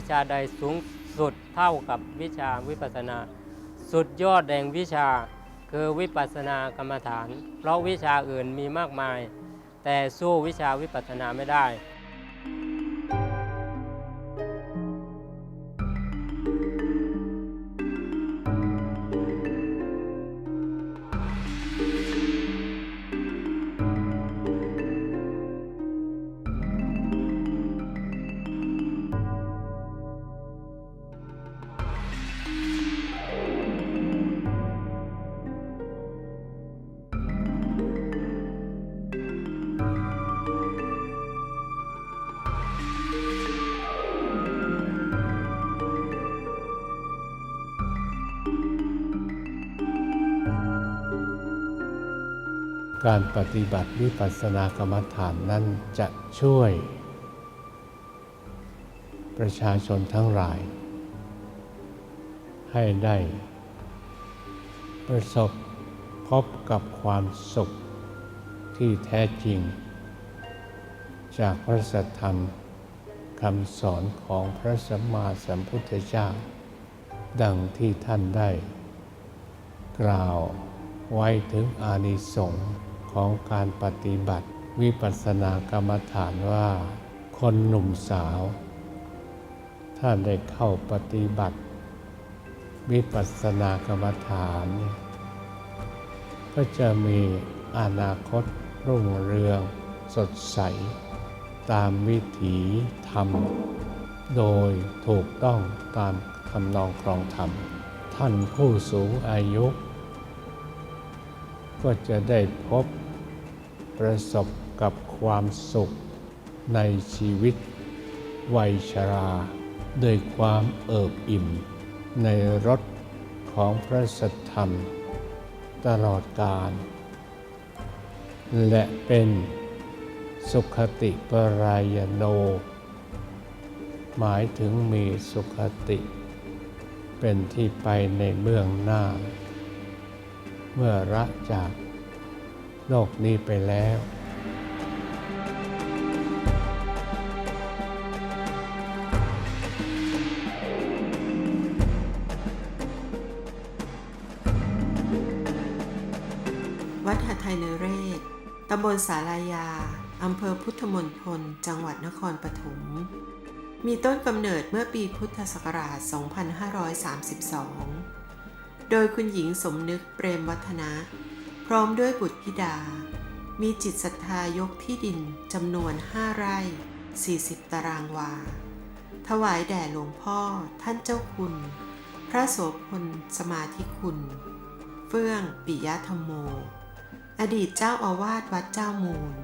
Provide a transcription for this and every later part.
วิชาใดสูงสุดเท่ากับวิชาวิปัสนา สุดยอดแห่งวิชาคือวิปัสนากรรมฐาน เพราะวิชาอื่นมีมากมาย แต่สู้วิชาวิปัสนาไม่ได้ การปฏิบัติวิปัสสนากรรมฐานนั้นจะช่วย ประชาชนทั้งหลาย ให้ได้ ประสบพบกับความสุขที่แท้จริง จากพระสัทธรรมคำสอนของพระสัมมาสัมพุทธเจ้า ดังที่ท่านได้ กล่าวไว้ถึงอานิสงส์ ของการปฏิบัติ วิปัสสนากรรมฐานว่า คนหนุ่มสาว ถ้าได้เข้าปฏิบัติ วิปัสสนากรรมฐานเนี่ยก็จะมีอนาคตรุ่งเรือง สดใส ตามวิถีธรรม โดยถูกต้องตามคำนองครองธรรม ท่านผู้สูงอายุ ก็จะได้พบ ประสบกับความสุขในชีวิต วัยชราด้วยความเอิบอิ่ม ในรสของพระสัทธรรม ตลอดกาลและเป็นสุขติปรายโน หมายถึงมีสุขติ เป็นที่ไปในเบื้องหน้า เมื่อละจาก โลกนี้ไปแล้ววัดหทัยนเรศ ตำบลสาลายา อำเภอพุทธมณฑล จังหวัดนครปฐม มีต้นกำเนิดเมื่อปีพุทธศักราช 2532 โดยคุณหญิงสมนึกเปรมวัฒนะ ร้อมด้วยบุตรธิดา มีจิตศรัทธายกที่ดินจำนวน5ไร่ 40 ตารางวา ถวายแด่หลวงพ่อท่านเจ้าคุณ พระโสพลสมาธิคุณ เฟื่องปิยธรรมโม อดีตเจ้าอาวาสวัดเจ้ามูล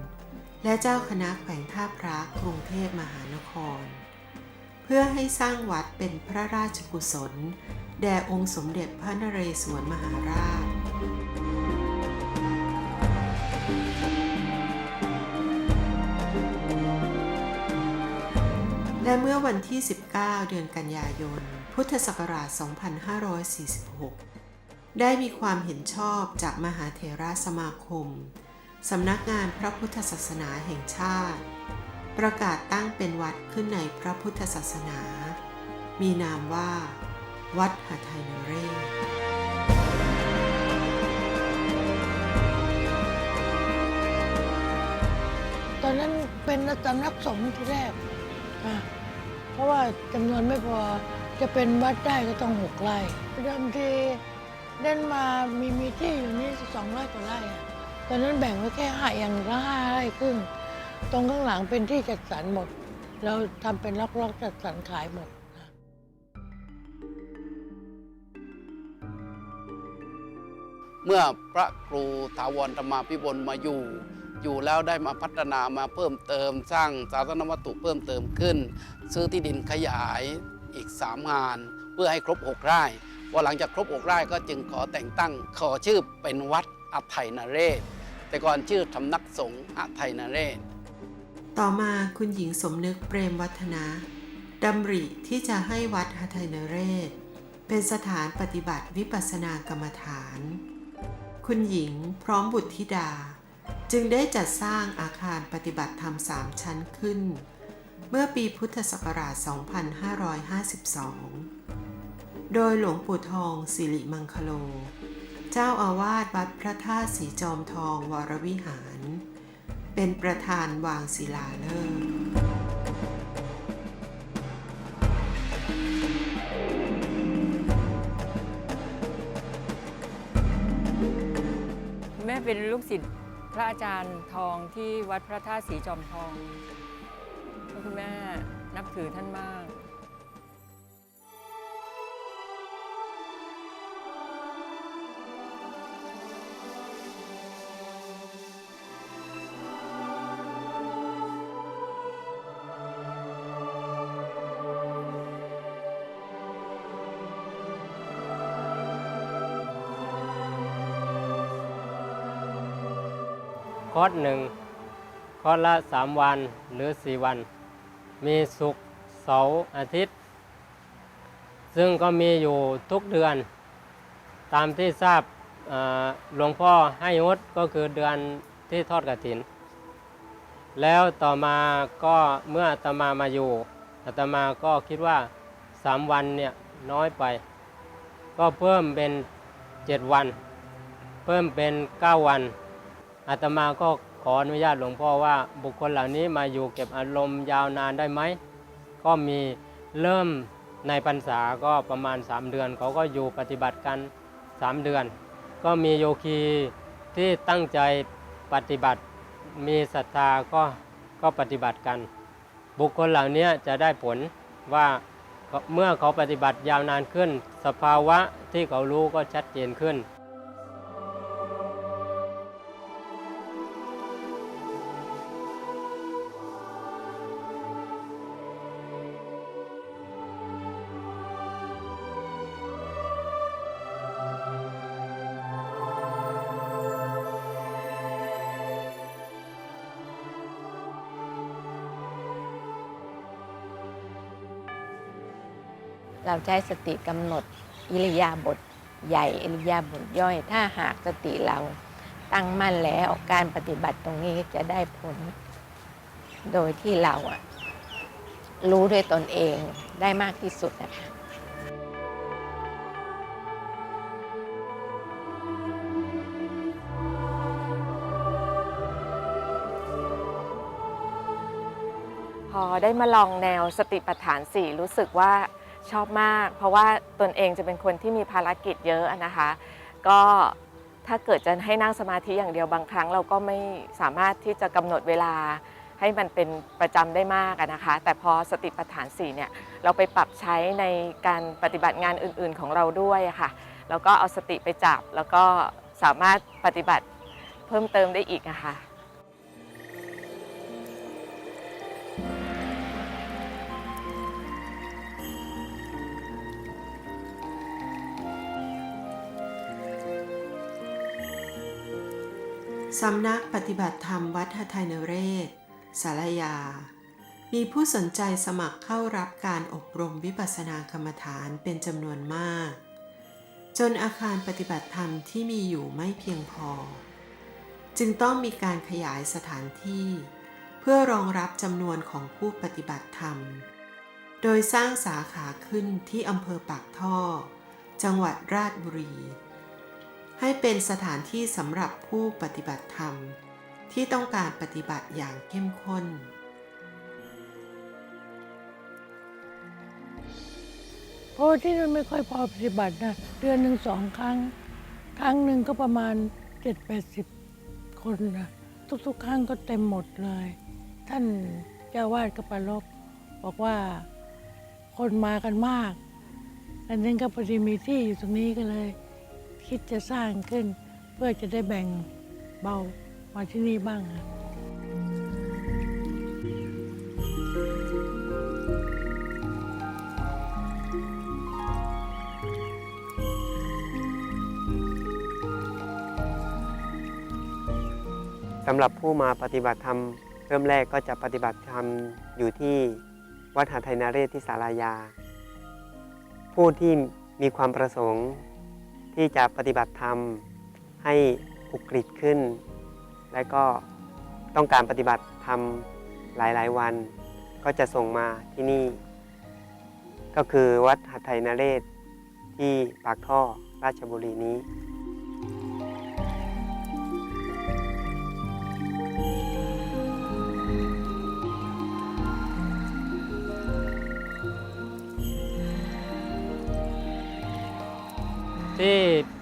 และเจ้าคณะแขวงท่าพระกรุงเทพมหานคร เพื่อให้สร้างวัดเป็นพระราชกุศล แด่องค์สมเด็จพระนเรศวรมหาราช และเมื่อวันที่ 19 เดือนกันยายน พุทธศักราช 2546 ได้มีความเห็นชอบจากมหาเถรสมาคม สำนักงานพระพุทธศาสนาแห่งชาติ ประกาศตั้งเป็นวัดขึ้นในพระพุทธศาสนา มีนามว่า วัดหาไทยนเรศตอนนั้นเป็นสำนักสงฆ์ที่แรกอะ เพราะว่าจำนวนไม่พอจะเป็นวัดได้ก็ต้องหกไร่เดิมทีเดินมามีมีที่อยู่นี่สองร้อยกว่าไร่อะตอนนั้นแบ่งไว้แค่ห้าอย่างละห้าไร่ครึ่งตรงข้างหลังเป็นที่จัดสรรหมด เราทำเป็นล็อกๆจัดสรรขายหมด เมื่อพระครูถาวรธรรมาพิบลมาอยู่ อยู่แล้วได้มาพัฒนามาเพิ่มเติม สร้างศาสนวัตถุเพิ่มเติมขึ้น ซื้อที่ดินขยายอีก 3 งาน เพื่อให้ครบ 6 ไร่พอหลังจากครบ 6 ไร่ก็จึงขอแต่งตั้ง ขอชื่อเป็นวัดอัไทนเรศ แต่ก่อนชื่อสำนักสงฆ์อัไทนเรศ ต่อมาคุณหญิงสมนึกเปรมวัฒนะดำริที่จะให้วัดหทัยนเรศ เป็นสถานปฏิบัติวิปัสสนากรรมฐาน คุณหญิงพร้อมบุตรธิดา จึงได้จัดสร้างอาคารปฏิบัติธรรมสามชั้นขึ้น เมื่อปีพุทธศักราช 2552 โดยหลวงปู่ทองสิริมังคโล เจ้าอาวาสวัดพระธาตุสีจอมทองวรวิหาร เป็นประธานวางศิลาฤกษ์แม่เป็นลูกศิษย์ พระอาจารย์ทองที่วัดพระธาตุสีจอมทองคุณแม่นับถือท่านมาก อร์สหนึ่งคอร์สละ 3 วันหรือ 4 วัน มีศุกร์เสาร์อาทิตย์ ซึ่งก็มีอยู่ทุกเดือน ตามที่ทราบหลวงพ่อให้งดก็คือเดือนที่ทอดกระถิน แล้วต่อมาก็เมื่ออาตมามาอยู่อาตมาก็คิดว่า3วันเนี่ยน้อยไป ก็เพิ่มเป็น7วัน เพิ่มเป็น9วัน อาตมาก็ขออนุญาตหลวงพ่อว่าบุคคลเหล่านี้มาอยู่เก็บอารมณ์ยาวนานได้ไหม ก็มีเริ่มในพรรษาก็ประมาณ 3 เดือนเขาก็อยู่ปฏิบัติกัน 3 เดือน ก็มีโยคีที่ตั้งใจปฏิบัติมีศรัทธาก็ก็ปฏิบัติกัน บุคคลเหล่านี้จะได้ผลว่าเมื่อเขาปฏิบัติยาวนานขึ้น สภาวะที่เขารู้ก็ชัดเจนขึ้น เราใช้สติกำหนดอิริยาบถใหญ่อิริยาบถย่อย ถ้าหากสติเราตั้งมั่นแล้วการปฏิบัติตรงนี้จะได้ผล โดยที่เราอะรู้ด้วยตนเองได้มากที่สุดนะคะพอได้มาลองแนวสติปัฏฐานสี่รู้สึกว่า ชอบมาก เพราะว่าตนเองจะเป็นคนที่มีภารกิจเยอะนะคะ ก็ถ้าเกิดจะให้นั่งสมาธิอย่างเดียวบางครั้ง เราก็ไม่สามารถที่จะกำหนดเวลาให้มันเป็นประจำได้มากนะคะ แต่พอสติปัฏฐานสี่เนี่ยเราไปปรับใช้ในการปฏิบัติงานอื่นๆของเราด้วยค่ะแล้วก็เอาสติไปจับแล้วก็สามารถปฏิบัติเพิ่มเติมได้อีกอะคะ สำนักปฏิบัติธรรมวัดหทัยนเรศ สารยา มีผู้สนใจสมัครเข้ารับการอบรมวิปัสสนากรรมฐานเป็นจำนวนมาก จนอาคารปฏิบัติธรรมที่มีอยู่ไม่เพียงพอ จึงต้องมีการขยายสถานที่ เพื่อรองรับจำนวนของผู้ปฏิบัติธรรม โดยสร้างสาขาขึ้นที่อำเภอปากท่อ จังหวัดราชบุรี ให้เป็นสถานที่สำหรับผู้ปฏิบัติธรรม ที่ต้องการปฏิบัติอย่างเข้มข้น เพราะที่นั่นไม่ค่อยพอปฏิบัตินะ เดือนหนึ่งสองครั้ง ครั้งหนึ่งก็ประมาณเจ็ดแปดสิบคนนะทุกๆครั้งก็เต็มหมดเลย ท่านเจ้าวาดก็ประลบบอกว่าคนมากันมาก อันนั้นก็พอดีมีที่อยู่ตรงนี้ก็เลย คิดจะสร้างขึ้น เพื่อจะได้แบ่งเบามาที่นี่บ้างอะสำหรับผู้มาปฏิบัติธรรม เริ่มแรกก็จะปฏิบัติธรรมอยู่ที่วัดหาไทยนาเรศที่สารายา ผู้ที่มีความประสงค์ ที่จะปฏิบัติธรรมให้อุกฤษขึ้น และก็ต้องการปฏิบัติธรรมหลาย ๆ วัน ก็จะส่งมาที่นี่ ก็คือวัดหัตถยนเรศที่ปากท่อราชบุรีนี้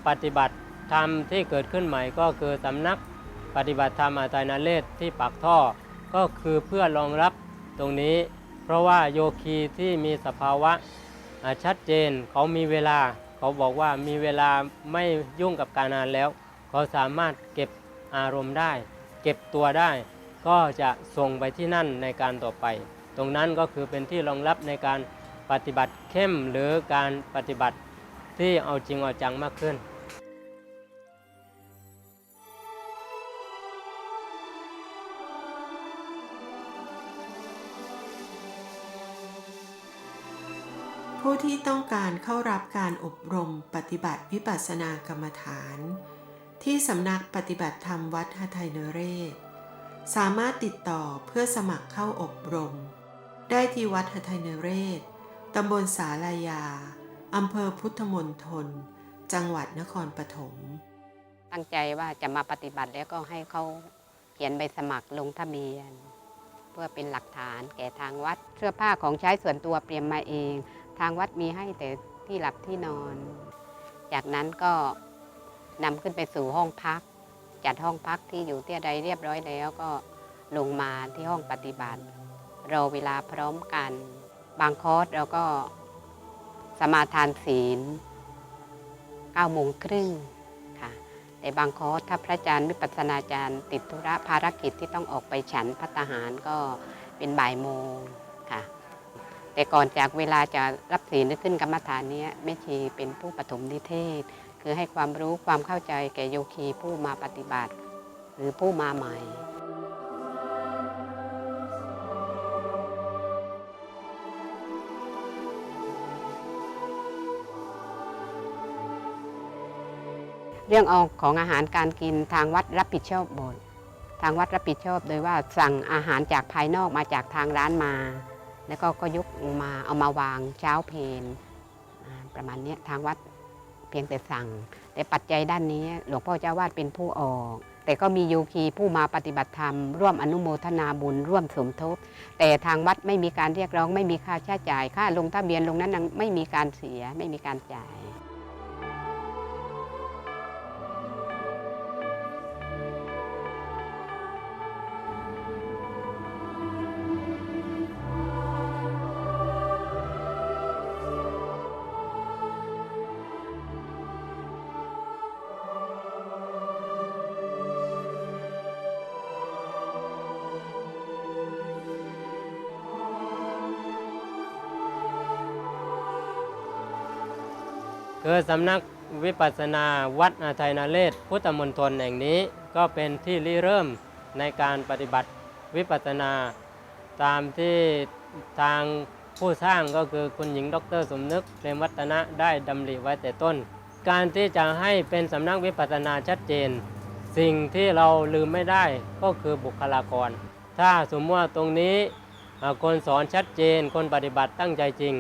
ปฏิบัติธรรมที่เกิดขึ้นใหม่ก็คือสำนักปฏิบัติธรรมอาตายนาเลศที่ปากท่อ ก็คือเพื่อรองรับตรงนี้ เพราะว่าโยคีที่มีสภาวะชัดเจนเขามีเวลา เขาบอกว่ามีเวลาไม่ยุ่งกับการงานแล้ว เขาสามารถเก็บอารมณ์ได้ เก็บตัวได้ ก็จะส่งไปที่นั่นในการต่อไป ตรงนั้นก็คือเป็นที่รองรับในการปฏิบัติเข้มหรือการปฏิบัติที่เอาจริงเอาจังมากขึ้น ที่ต้องการเข้ารับการอบรมปฏิบัติวิปัสสนากรรมฐาน ที่สำนักปฏิบัติธรรมวัดหทัยนเรศ สามารถติดต่อเพื่อสมัครเข้าอบรม ได้ที่วัดหทัยนเรศ ตำบลสาลายา อำเภอพุทธมณฑล จังหวัดนครปฐม ตั้งใจว่าจะมาปฏิบัติแล้วก็ให้เขาเขียนใบสมัครลงทะเบียน เพื่อเป็นหลักฐานแก่ทางวัด เสื้อผ้าของใช้ส่วนตัวเตรียมมาเอง ทางวัดมีให้แต่ที่หลับที่นอน จากนั้นก็นำขึ้นไปสู่ห้องพัก จัดห้องพักที่อยู่เที่ยใดเรียบร้อยแล้วก็ลงมาที่ห้องปฏิบัติรอเวลาพร้อมกัน บางคอร์สเราก็สมาทานศีล9โมงครึ่งค่ะแต่บางคอร์สถ้าพระอาจารย์วิปัสสนาจารย์ ติดธุระภารกิจที่ต้องออกไปฉันพัตตาหารก็เป็นบ่ายโมงค่ะ แต่ก่อนจากเวลาจะรับศีลขึ้นกรรมฐานนี้แม่ชีเป็นผู้ปฐมนิเทศ คือให้ความรู้ความเข้าใจแก่โยคีผู้มาปฏิบัติ หรือผู้มาใหม่เรื่องเอาของอาหารการกินทางวัดรับผิดชอบหมดทางวัดรับผิดชอบโดยว่าสั่งอาหารจากภายนอกมาจากทางร้านมา แล้วก็ก็ยกมาเอามาวางเช้าเพนประมาณนี้ทางวัดเพียงแต่สั่ง แต่ปัจจัยด้านนี้หลวงพ่อเจ้าวาดเป็นผู้ออก แต่ก็มีโยคีผู้มาปฏิบัติธรรม ร่วมอนุโมทนาบุญร่วมสมทบ แต่ทางวัดไม่มีการเรียกร้อง ไม่มีค่าใช้จ่าย ค่าลงทะเบียนลงนั้นไม่มีการเสียไม่มีการจ่าย คือสำนักวิปัสสนาวัดอาทัยนาเลศพุทธมณฑลแห่งนี้ก็เป็นที่ริเริ่มในการปฏิบัติวิปัสสนา ตามที่ทางผู้สร้างก็คือคุณหญิงดร สมนึกเรมวัฒนะได้ดำริไว้แต่ต้น การที่จะให้เป็นสำนักวิปัสสนาชัดเจน สิ่งที่เราลืมไม่ได้ก็คือบุคลากร ถ้าสมมติว่าตรงนี้คนสอนชัดเจนคนปฏิบัติตั้งใจจริง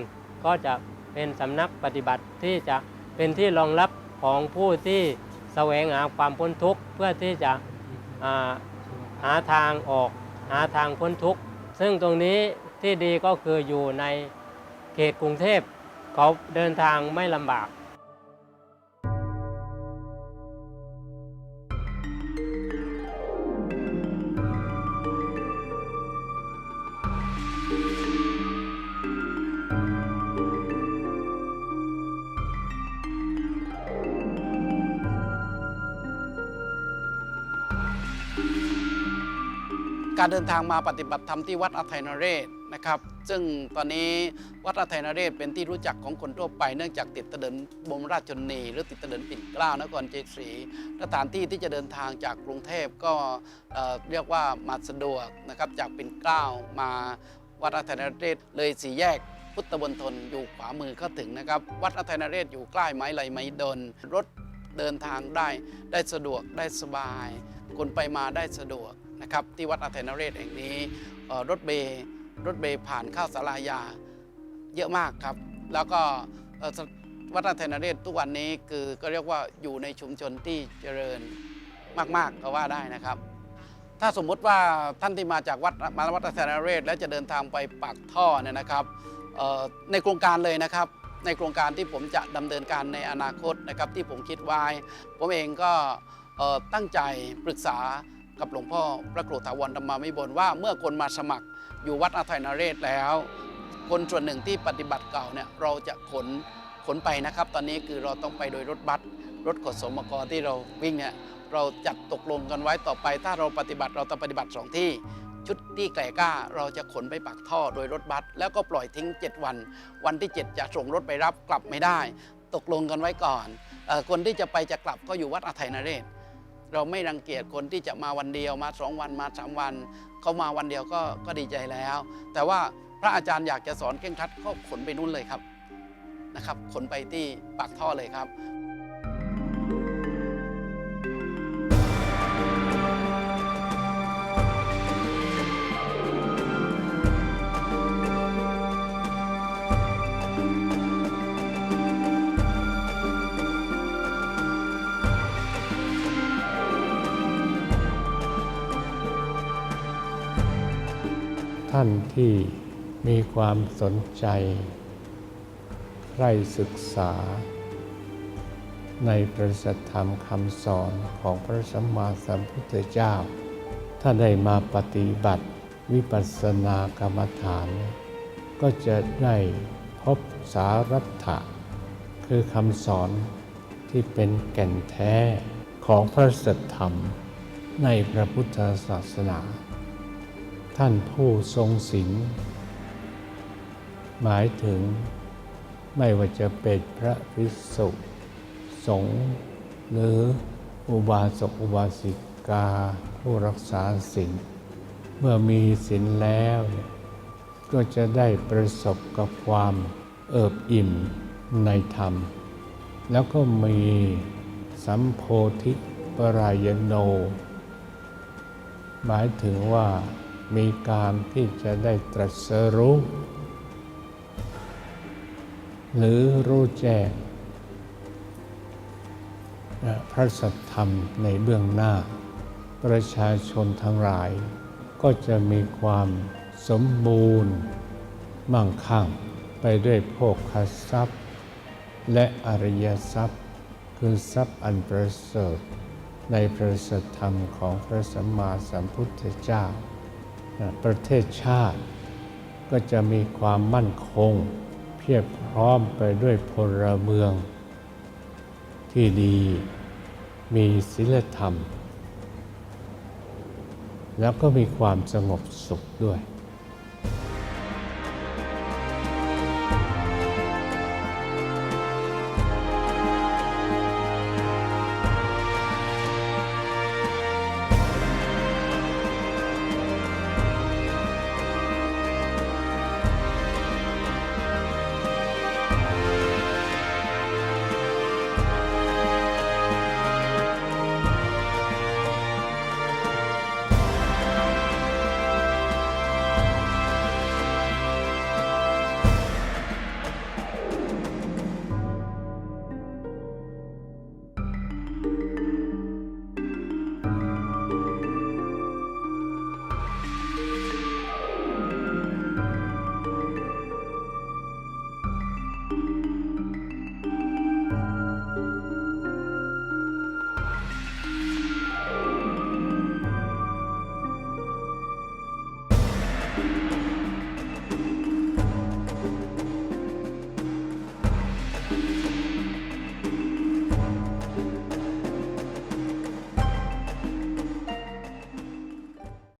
ก็จะเป็นสำนักปฏิบัติที่จะ เป็นที่รองรับของผู้ที่แสวงหาความพ้นทุกข์เพื่อที่จะาหาทางออกหาทางพ้นทุกข์ซึ่งตรงนี้ที่ดีก็คืออยู่ในเขตกรุงเทพเขาเดินทางไม่ลำบาก การเดินทางมาปฏิบัติธรรมที่วัดอัทัยนเรศนะครับ ซึ่งตอนนี้วัดอัทัยนเรศเป็นที่รู้จักของคนทั่วไปเนื่องจากติดถนนบรมราชชนนีหรือติดถนนปิ่นเกล้านครเจศรีสถานที่ที่จะเดินทางจากกรุงเทพก็เอ่อเรียกว่ามาสะดวกนะครับจากปิ่นเกล้ามาวัดอัทัยนเรศเลยสี่แยกพุทธบนทนอยู่ขวามือก็ถึงนะครับ วัดอัทัยนเรศอยู่ใกล้ไม้ไหลไม้ดนรถเดินทางได้ได้สะดวกได้สบาย คนไปมาได้สะดวก นะครับที่วัดอัทัยนเรศแห่งนี้รถเมย์รถเมล์ผ่านข้าวสารายาเยอะมากครับ แล้วก็เอ่อสวัดราชไทนเรศทุกวันนี้คือก็เรียกว่าอยู่ในชุมชนที่เจริญมากๆก็ว่าได้นะครับ ถ้าสมมุติว่าท่านที่มาจากวัดมาวัดราชไทนเรศแล้วจะเดินทางไปปากท่อเนี่ยนะครับในโครงการเลยนะครับในโครงการที่ผมจะดำเนินการในอนาคตนะครับที่ผมคิดไว้ ผมเองก็ตั้งใจปรึกษา กับหลวงพ่อพระครูถาวรธรรมามิบลว่าเมื่อคนมาสมัครอยู่วัดอาทัยนเรศแล้ว คนส่วนหนึ่งที่ปฏิบัติเก่าเนี่ยเราจะขนขนไปนะครับ ตอนนี้คือเราต้องไปโดยรถบัสรถขนสมกที่เราวิ่งเนี่ยเราจัดตกลงกันไว้ต่อไป ถ้าเราปฏิบัติเราต้องปฏิบัติสองที่ชุดที่แก่กล้าเราจะขนไปปากท่อโดยรถบัสแล้วก็ปล่อยทิ้ง 7 วัน วันที่ 7 จะส่งรถไปรับกลับไม่ได้ ตกลงกันไว้ก่อนออคนที่จะไปจะกลับก็อยู่วัดอาทัยนเรศ เราไม่รังเกียจคนที่จะมาวันเดียวมาสองวันมาสามวันเขามาวันเดียวก็ก็ดีใจแล้ว แต่ว่าพระอาจารย์อยากจะสอนเคร่งครัดก็ขนไปนู่นเลยครับนะครับ ขนไปที่ปากท่อเลยครับ ท่านที่มีความสนใจใคร่ศึกษา ในประสัทธรรมคำสอนของพระสัมมาสัมพุทธเจ้า ถ้าได้มาปฏิบัติวิปัสสนากรรมฐาน ก็จะได้พบสารัตถะคือคำสอนที่เป็นแก่นแท้ของพระสัทธรรมในพระพุทธศาสนา ท่านผู้ทรงศีลหมายถึงไม่ว่าจะเป็นพระภิกษุสงฆ์หรืออุบาสกอุบาสิกาผู้รักษาศีลเมื่อมีศีลแล้ว ก็จะได้ประสบกับความเอิบอิ่มในธรรม แล้วก็มีสัมโพธิปรายโน หมายถึงว่า มีการที่จะได้ตรัสรู้หรือรู้แจ้งพระสัทธรรมในเบื้องหน้า ประชาชนทั้งหลาย ก็จะมีความสมบูรณ์มั่งคั่งไปด้วยโภคทรัพย์ และอริยทรัพย์ คือทรัพย์อันประเสริฐในพระสัทธรรมของพระสัมมาสัมพุทธเจ้า ประเทศชาติ ก็จะมีความมั่นคง เพียบพร้อมไปด้วยพลเมือง ที่ดีมีศีลธรรม แล้วก็มีความสงบสุขด้วย